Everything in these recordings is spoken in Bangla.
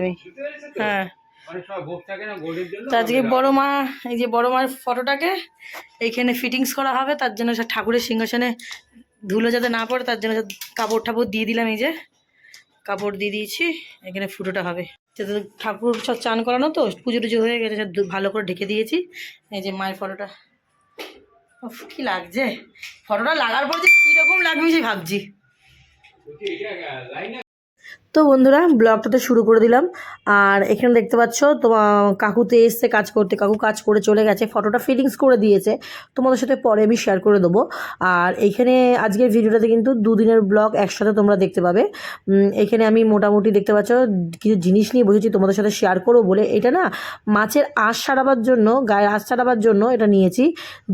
আমি। হ্যাঁ। আজকে বড় মা, এই যে বড় মার ফটোটাকে এইখানে ফিটিংস করা হবে, তার জন্য সে ঠাকুরের সিংহাসনে ধুলো যাতে না পড়ে, তার জন্য কাপড় ঠাপড় দিয়ে দিলাম এই যে। কাপড় দিয়ে দিয়েছি, এখানে ফুটোটা হবে। যাতে ঠাকুর সব চান করানো তো, পুজো টুজো হয়ে গেছে সব ভালো করে ঢেকে দিয়েছি, এই যে মায়ের ফটোটা। কি লাগছে। ফটোটা লাগার পর যে কীরকম লাগবে সেই ভাবছি। তো বন্ধুরা, ব্লগটাতে শুরু করে দিলাম। আর এখানে দেখতে পাচ্ছ, তোমার কাকুতে এসছে কাজ করতে। কাকু কাজ করে চলে গেছে ফটোটা ফিটিংস করে দিয়েছে। তোমাদের সাথে পরে আমি শেয়ার করে দেবো। আর এখানে আজকের ভিডিওটাতে কিন্তু দুদিনের ব্লগ একসাথে তোমরা দেখতে পাবে। এখানে আমি মোটামুটি দেখতে পাচ্ছ, কিছু জিনিস নিয়ে বসেছি, তোমাদের সাথে শেয়ার করব বলে। এটা না, মাছের আঁশ সারাবার জন্য, গায়ের আঁশ সারাবার জন্য এটা নিয়েছি।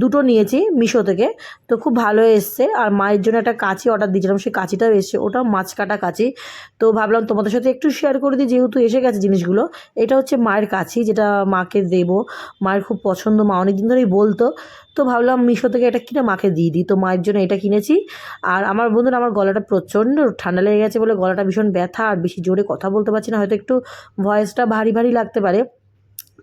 দুটো নিয়েছি মিশো থেকে। তো খুব ভালো এসছে। আর মায়ের জন্য একটা কাঁচি অর্ডার দিয়েছিলাম, সেই কাঁচিটাও এসছে। ওটাও মাছ কাটা কাঁচি। তো ভাবলাম তোমাদের সাথে একটু শেয়ার করে দিই, যেহেতু এসে গেছে জিনিসগুলো। এটা হচ্ছে মায়ের কাছেই যেটা মাকে দেব। মায়ের খুব পছন্দ, মা অনেকদিন ধরেই বলতো। তো ভাবলাম মিশো থেকে এটা কিনে মাকে দিয়ে দিই। তো মায়ের জন্য এটা কিনেছি। আর আমার বন্ধুরা, আমার গলাটা প্রচণ্ড ঠান্ডা লেগে গেছে বলে গলাটা ভীষণ ব্যথা আর বেশি জোরে কথা বলতে পারছি না। হয়তো একটু ভয়েসটা ভারী ভারী লাগতে পারে।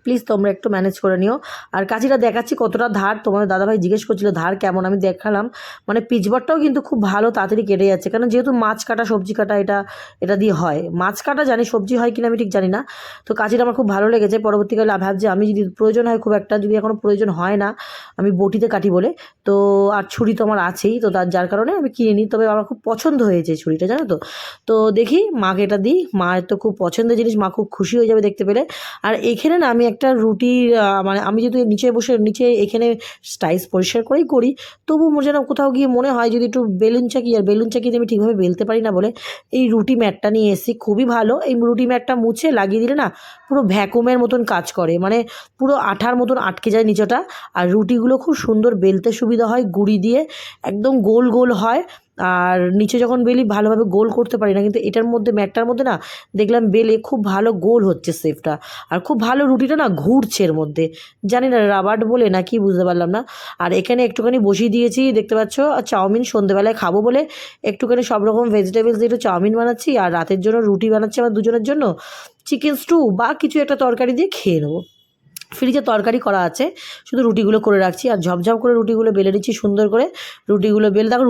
প্লিজ তোমরা একটু ম্যানেজ করে নিও। আর কাছিটা দেখাচ্ছি কতটা ধার। তোমাদের দাদাভাই জিজ্ঞেস করছিল, ধার কেমন? আমি দেখালাম। মানে পিচবটটাও কিন্তু খুব ভালো, তাড়াতাড়ি কেটে যাচ্ছে। কারণ যেহেতু মাছ কাটা, সবজি কাটা, এটা এটা দিয়ে হয়। মাছ কাটা জানি, সবজি হয় কিনা আমি ঠিক জানি না। তো কাছিটা আমার খুব ভালো লেগেছে। পরবর্তীকালে ভাবছি, আমি যদি প্রয়োজন হয় খুব একটা, যদি এখনও প্রয়োজন হয় না, আমি বটিতে কাটি বলে। তো আর ছুরি তো আমার আছেই, তো তার, যার কারণে আমি কিনে নিই। তবে আমার খুব পছন্দ হয়েছে ছুরিটা, জানো তো? তো দেখি, মাকে এটা দিই। মায়ের তো খুব পছন্দের জিনিস, মা খুব খুশি হয়ে যাবে দেখতে পেলে। আর এখানে না আমি একটা আহ, মানে আমি যদি নিচে বসে নিচে এখানে স্টাইস পরিষ্কার করেই করি তবু যেন কোথাও গিয়ে মনে হয় যদি একটু বেলুন চাকি আর বেলুন চাকিতে আমি ঠিকভাবে বেলতে পারি না বলে এই রুটি ম্যাটটা নিয়ে এসেছি। খুবই ভালো। এই রুটি ম্যাটটা মুছে লাগিয়ে দিলে না পুরো ভ্যাকুমের মতন কাজ করে। মানে পুরো আঠার মতন আটকে যায় নিচটা। আর রুটিগুলো খুব সুন্দর বেলতে সুবিধা হয় গুঁড়ি দিয়ে। একদম গোল গোল হয়। আর নিচে যখন বেলি ভালোভাবে গোল করতে পারি না, কিন্তু এটার মধ্যে, ম্যাটটার মধ্যে না, দেখলাম বেলে খুব ভালো গোল হচ্ছে সেফটা। আর খুব ভালো রুটিটা না ঘুরছে এর মধ্যে। জানি না, রাবার্ড বলে না কি বুঝতে পারলাম না। আর এখানে একটুখানি বসিয়ে দিয়েছি, দেখতে পাচ্ছ? আর চাউমিন সন্ধেবেলায় খাব বলে একটুখানি সব রকম ভেজিটেবলস দিয়ে একটু চাউমিন বানাচ্ছি, আর রাতের জন্য রুটি বানাচ্ছি আমার দুজনের জন্য। চিকেন স্টু বা কিছু একটা তরকারি দিয়ে খেয়ে নেব। ফ্রিজে তরকারি করা আছে, শুধু রুটিগুলো করে রাখছি, আর ঝপঝপ করে রুটিগুলো বেলে দিচ্ছি সুন্দর করে। রুটিগুলো বেলে, দেখো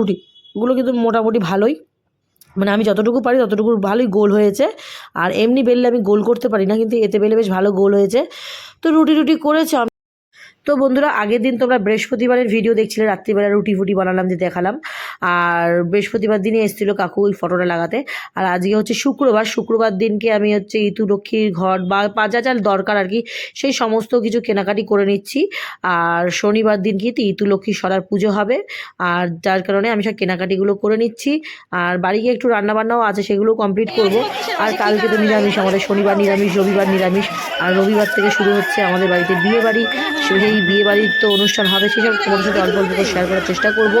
রুটিগুলো কিন্তু মোটামুটি ভালোই। মানে আমি যতটুকু পারি ততটুকু ভালোই গোল হয়েছে। আর এমনি বেললে আমি গোল করতে পারি না, কিন্তু এতে বেলে বেশ ভালো গোল হয়েছে। তো রুটি রুটি করেছে তো বন্ধুরা, আগের দিন তোমরা বৃহস্পতিবারের ভিডিও দেখছিলে, রাত্রিবেলা রুটি ফুটি বানালাম যে দেখালাম। আর বৃহস্পতিবার দিনে এসেছিল কাকু ওই ফটোটা লাগাতে। আর আজকে হচ্ছে শুক্রবার শুক্রবার দিনকে আমি হচ্ছে ইতু লক্ষ্মীর ঘর বা পা যা যা দরকার আর কি, সেই সমস্ত কিছু কেনাকাটি করে নিচ্ছি। আর শনিবার দিন কি ইতু লক্ষ্মীর সরার পুজো হবে। আর যার কারণে আমি সব কেনাকাটিগুলো করে নিচ্ছি। আর বাড়ি গিয়ে একটু রান্নাবান্নাও আছে, সেগুলো কমপ্লিট করব। আর কালকে তো নিরামিষ, আমাদের শনিবার নিরামিষ, রবিবার নিরামিষ। আর রবিবার থেকে শুরু হচ্ছে আমাদের বাড়িতে বিয়ে বাড়ি সেই বিয়ে বাড়ির তো অনুষ্ঠান হবে সেসব তোমাদের সাথে অল্প অল্প করে শেয়ার করার চেষ্টা করব।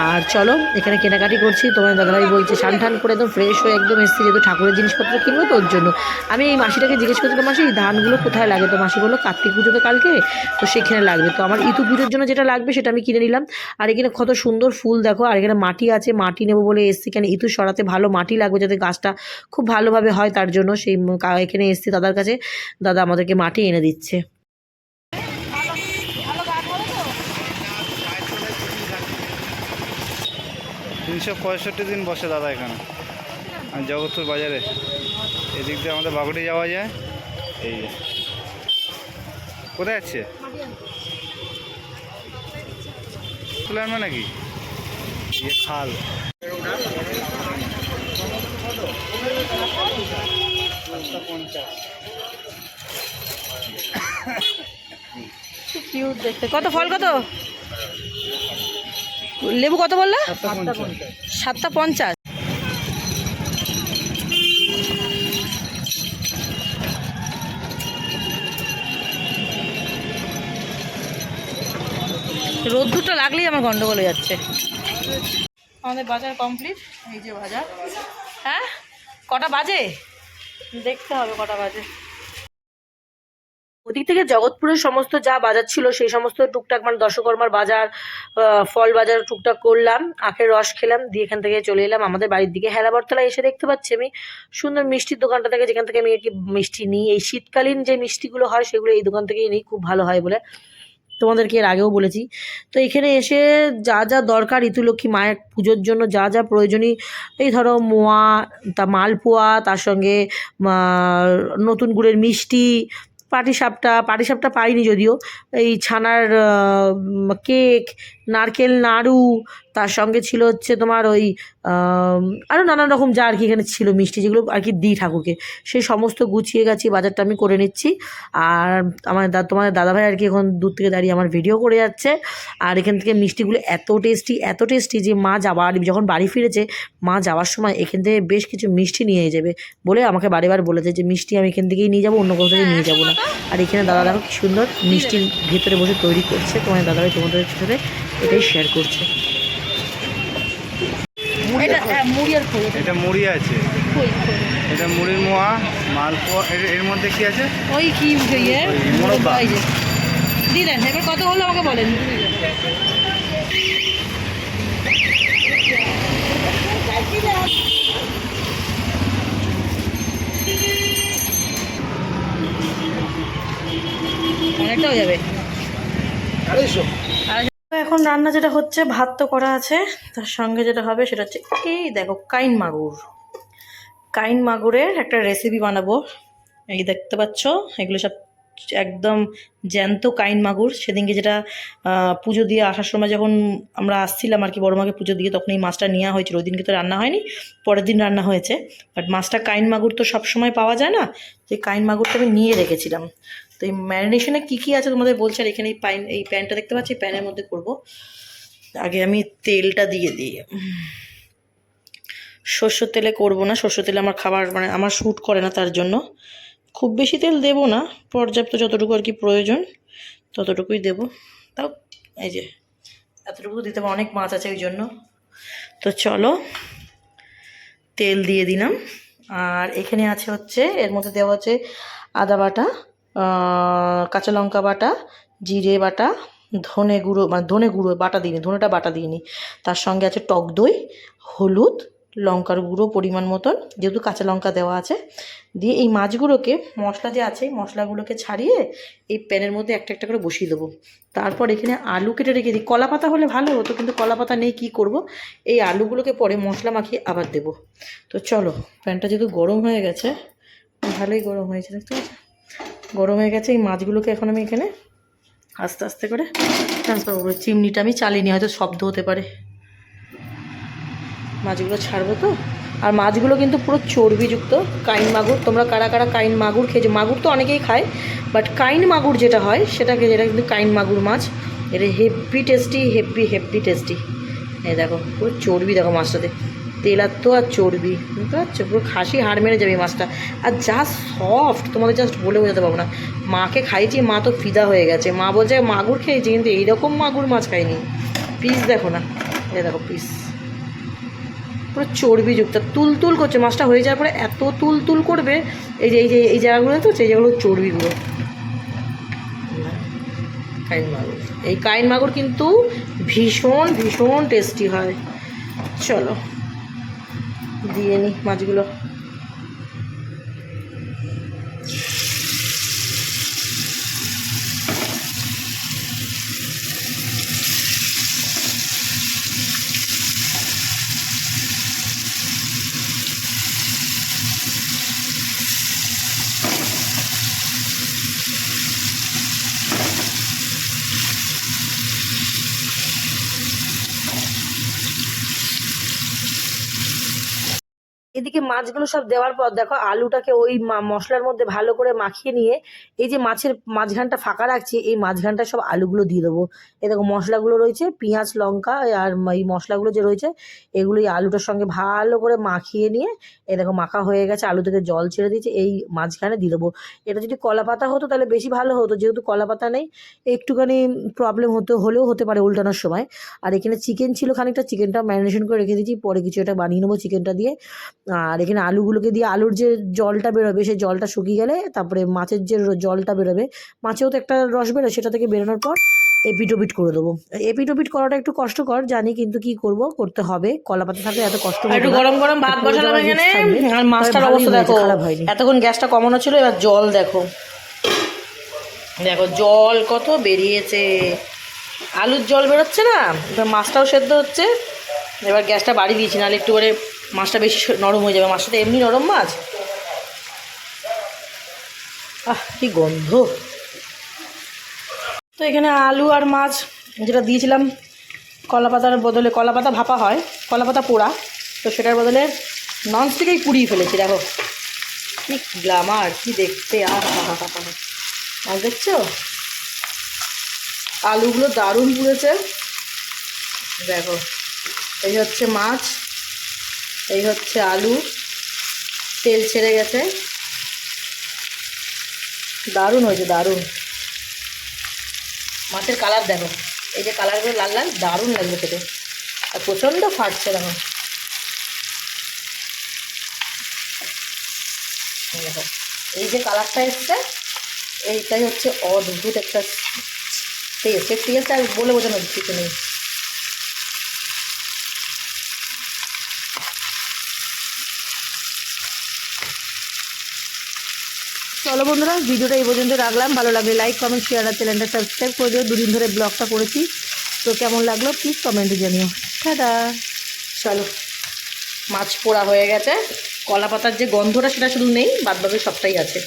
আর চলো, এখানে কেনাকাটি করছি। তোমার দাদাভাই বলছে, স্নান টান করে একদম ফ্রেশ হয়ে একদম এসেছি, যেহেতু ঠাকুরের জিনিসপত্র কিনবো তো ওর জন্য। আমি এই মাসিটাকে জিজ্ঞেস করছিলাম মাসি ধানগুলো কোথায় লাগে? তো মাসি বলল, কার্তিক পুজো তো কালকে, তো সেখানে লাগবে। তো আমার ইতু পুজোর জন্য যেটা লাগবে সেটা আমি কিনে নিলাম। আর এখানে কত সুন্দর ফুল দেখো, আর এখানে মাটি আছে, মাটি নেব বলে এসছি। কেন ইতু সরাতে ভালো মাটি লাগবে যাতে গাছটা খুব ভালোভাবে হয় তার জন্য। সেই এখানে এসছি দাদার কাছে। দাদা আমাদেরকে মাটি এনে দিচ্ছে। তিনশো পঁয়ষট্টি দিন বসে দাদা এখানে। জগৎপুর বাজারে। এদিক দিয়ে আমাদের বাগুটি যাওয়া যায়। এই যে। কোথায় যাচ্ছে? তুলে আনবে নাকি খাল। কত ফল কত? লেবু কত বললে? সাতটা পঞ্চাশ। রোদ্দুরটা লাগলেই আমার গন্ডগোল হয়ে যাচ্ছে। আমাদের বাজার কমপ্লিট এই যে বাজার। হ্যাঁ? কটা বাজে? দেখতে হবে কটা বাজে। ওদিক থেকে জগৎপুরের সমস্ত যা বাজার ছিল, সেই সমস্ত টুকটাক মানে দশকর্মার বাজার ফল বাজার টুকটাক করলাম, আখের রস খেলাম, দিয়ে এখান থেকে চলে এলাম আমাদের বাড়ির দিকে। হেলাবরতলা এসে দেখতে পাচ্ছি আমি, সুন্দর মিষ্টির দোকানটা থেকে যেখান থেকে আমি আর কি মিষ্টি নিই। এই শীতকালীন যে মিষ্টিগুলো হয়, সেগুলো এই দোকান থেকেই নিই, খুব ভালো হয় বলে তোমাদেরকে এর আগেও বলেছি। তো এখানে এসে যা যা দরকার ঋতুলক্ষ্মী মায়ের পুজোর জন্য যা যা প্রয়োজনীয়, এই ধরো মোয়া, তা মালপোয়া, তার সঙ্গে নতুন গুড়ের মিষ্টি পাটিসাপটা পাটিসাপটা পাইনি যদিও। এই ছানার কেক নারকেল নাড়ু তার সঙ্গে ছিল হচ্ছে তোমার ওই আরও নানান রকম যা আর কি এখানে ছিল মিষ্টি যেগুলো আর কি দিই ঠাকুরকে। সেই সমস্ত গুছিয়ে গেছি বাজারটা আমি করে নিচ্ছি। আর আমার দা, তোমাদের দাদাভাই আর কি এখন দূর থেকে দাঁড়িয়ে আমার ভিডিও করে যাচ্ছে। আর এখান থেকে মিষ্টিগুলো এত টেস্টি এত টেস্টি যে মা যাবার যখন বাড়ি ফিরেছে, মা যাওয়ার সময় এখান থেকে বেশ কিছু মিষ্টি নিয়ে যাবে বলে আমাকে বারে বার বলেছে যে, মিষ্টি আমি এখান থেকেই নিয়ে যাব, অন্য কোথাও থেকে নিয়ে যাব না। আর এখানে দাদা দেখো কি সুন্দর মিষ্টির ভেতরে বসে তৈরি করছে। তোমার দাদাভাই তোমাদের সাথে এটাই শেয়ার করছে। এটা হ্যাঁ, মুড়ি আর খই। এটা মুড়ি আছে। এটা মুড়ির মোয়া মালপোয়া এর এর মধ্যে কি আছে? ওই কি ইয়ে মোরব্বা। দেন এবার কত হলো আমাকে বলেন। অনেকটা হয়ে যাবে। আর এখন রান্না যেটা হচ্ছে, ভাত তো করা আছে। তার সঙ্গে যেটা হবে সেটা হচ্ছে, এই দেখো, কাইন মাগুর। কাইন মাগুরের একটা রেসিপি বানাবো। এই দেখতে পাচ্ছ, এগুলো সব একদম জ্যান্ত কাইন মাগুর। সেদিনকে যেটা পুজো দিয়ে আসার সময় যখন আমরা আসছিলাম আর কি, বড় মাকে পুজো দিয়ে, তখন এই মাছটা নেওয়া হয়েছিল। ওই দিনকে তো রান্না হয়নি, পরের দিন রান্না হয়েছে। বাট মাছটা কাইন মাগুর তো সব সময় পাওয়া যায় না। যে কাইন মাগুরটা আমি নিয়ে রেখেছিলাম। তো এই ম্যারিনেশনে কী কী আছে তোমাদের বলছি? আর এখানে এই প্যান এই প্যানটা দেখতে পাচ্ছি প্যানের মধ্যে করব। আগে আমি তেলটা দিয়ে দিই। সর্ষের তেলে করব না। সর্ষের তেলে আমার খাবার মানে আমার শ্যুট করে না তার জন্য। খুব বেশি তেল দেব না। পর্যাপ্ত যতটুকু আর কি প্রয়োজন, ততটুকুই দেব। তাও, এই যে, এতটুকু দিতে অনেক মাছ আছে ওই জন্য। তো চলো, তেল দিয়ে দিলাম। আর এখানে আছে হচ্ছে, এর মধ্যে দেওয়া হচ্ছে আদা বাটা। কাঁচা লঙ্কা বাটা, জিরে বাটা, ধনে গুঁড়ো মানে ধনে গুঁড়ো, বাটা দিইনি, ধনেটা বাটা দিইনি। তার সঙ্গে আছে টক দই, হলুদ, লঙ্কার গুঁড়ো পরিমাণ মতন, যেহেতু কাঁচা লঙ্কা দেওয়া আছে। দিয়ে এই মাছগুলোকে, মশলা যে আছে মশলাগুলোকে ছাড়িয়ে এই প্যানের মধ্যে একটা একটা করে বসিয়ে দেবো। তারপর এখানে আলু কেটে রেখে দিই। কলা পাতা হলে ভালো হতো, কিন্তু কলা পাতা নেই, কী করব? এই আলুগুলোকে পরে মশলা মাখিয়ে আবার দেবো। তো চলো, প্যানটা যেহেতু গরম হয়ে গেছে, ভালোই গরম হয়েছে, দেখতে পাচ্ছ? গরম হয়ে গেছে, এই মাছগুলোকে এখন আমি এখানে আস্তে আস্তে করে ট্রান্সফার করব। চিমনিটা আমি চালিয়ে নিই, হয়তো শব্দ হতে পারে। মাছগুলো ছাড়বো তো? আর মাছগুলো কিন্তু পুরো চর্বিযুক্ত, কাইন মাগুর। তোমরা কারা কারা কাইন মাগুর খেয়েছো? মাগুর তো অনেকেই খায় বাট কাইন মাগুর যেটা হয় সেটাকে যেটা কিন্তু কাইন মাগুর মাছ। এটা heavy tasty heavy heavy tasty এই দেখো, পুরো চর্বি দেখো মাছটাতে। তেলাত্ম আর চর্বি, বুঝতে পারছ? পুরো খাসি হাড় মেরে যাবে মাছটা। আর যা সফট তোমাদের জাস্ট বলে বোঝাতে পারব না। মাকে খাইয়েছি, মা তো ফিদা হয়ে গেছে। মা বলছে, মাগুর খেয়েছি, কিন্তু এইরকম মাগুর মাছ খাইনি। পিস দেখো না। এই দেখো পিস পুরো চর্বিযুক্ত। তুল তুল করছে। মাছটা হয়ে যাওয়ার পরে এত তুল তুল করবে, এই যে এই যে, এই জায়গাগুলো তো, সেই জায়গাগুলো চর্বিগুলো। কাইন মাগুর। এই কাইন মাগুর কিন্তু ভীষণ ভীষণ টেস্টি হয়। চলো। দিয়ে নিই মাছগুলো। এদিকে মাছগুলো সব দেওয়ার পর দেখো আলুটাকে ওই মশলার মধ্যে ভালো করে মাখিয়ে নিয়ে এই যে মাছের মাঝখানটা ফাঁকা রাখছি, এই মাঝখানটা সব আলুগুলো দিয়ে দেবো। এ দেখো মশলাগুলো রয়েছে, পেঁয়াজ, লঙ্কা আর এই মশলাগুলো যে রয়েছে এগুলো এই আলুটার সঙ্গে ভালো করে মাখিয়ে নিয়ে এ দেখো মাখা হয়ে গেছে, আলু থেকে জল ছেড়ে দিয়েছে, এই মাঝখানে দিয়ে দেবো। এটা যদি কলা পাতা হতো তাহলে বেশি ভালো হতো, যেহেতু কলা পাতা নেই, একটুখানি প্রবলেম হতে হলেও হতে পারে উল্টানোর সময়। আর এখানে চিকেন ছিল, খানিকটা চিকেনটা ম্যারিনেশন করে রেখে দিয়েছি, পরে কিছু এটা বানিয়ে নেব চিকেনটা দিয়ে। আর এখানে আলুগুলোকে দিয়ে আলুর যে জলটা বেরোবে সেই জলটা শুকিয়ে গেলে তারপরে মাছের যে জলটা বেরোবে মাছেও তো একটা রস বেরোয় সেটা থেকে বেরোনোর পর এপিটোপিট করে দেবো। এপিটোপিট করাটা একটু কষ্টকর জানি কিন্তু কি করব করতে হবে কলা পাতা থাকলে এত কষ্ট একটু গরম গরম ভাত বসালাম এখানে। আর মাছটার অবস্থা দেখো এতক্ষণ গ্যাসটা কমানো ছিল এবার জল দেখো। দেখো জল কত বেরিয়েছে। আলুর জল বেরোচ্ছে না মাছটাও সেদ্ধ হচ্ছে। এবার গ্যাসটা বাড়িয়ে দিয়েছি, নাহলে একটু করে মাছটা বেশি নরম হয়ে যাবে। মাছটা তো এমনি নরম মাছ। আহ, কি গন্ধ। তো এখানে আলু আর মাছ, যেটা দিয়েছিলাম কলা পাতার বদলে কলা পাতা ভাপা হয় কলা পাতা পোড়া। তো সেটার বদলে ননস্টিকেই পুড়িয়ে ফেলেছি, দেখো। কি গ্লামার কি দেখতে, আহ মাছ দেখছ? আলুগুলো দারুণ পুড়েছে। দেখো। এই হচ্ছে মাছ, এই হচ্ছে আলু, তেল ছেড়ে গেছে। দারুণ হয়েছে, দারুণ। মাছের কালার দেখো, এই যে কালারগুলো লাল লাল, দারুণ লাগবে খেতে। আর প্রচণ্ড ফাটছে দেখো। দেখো, এই যে কালারটা এসছে, এইটাই হচ্ছে অদ্ভুত একটা টেস্ট এই টেস্ট আর বলে বোঝানোর কিছু নেই। চলো বন্ধুরা, ভিডিওটা এই পর্যন্ত রাখলাম। ভালো লাগলে লাইক কমেন্ট শেয়ার আর চ্যানেলটা সাবস্ক্রাইব করে দিও। দুদিন ধরে ব্লগটা করেছি। তো কেমন লাগল প্লিজ কমেন্টে জানিও। টাটা। চলো, মাছ পোড়া হয়ে গেছে। কলা পাতার যে গন্ধটা সেটা শুধু নেই, বাদবাকি সবটাই আছে।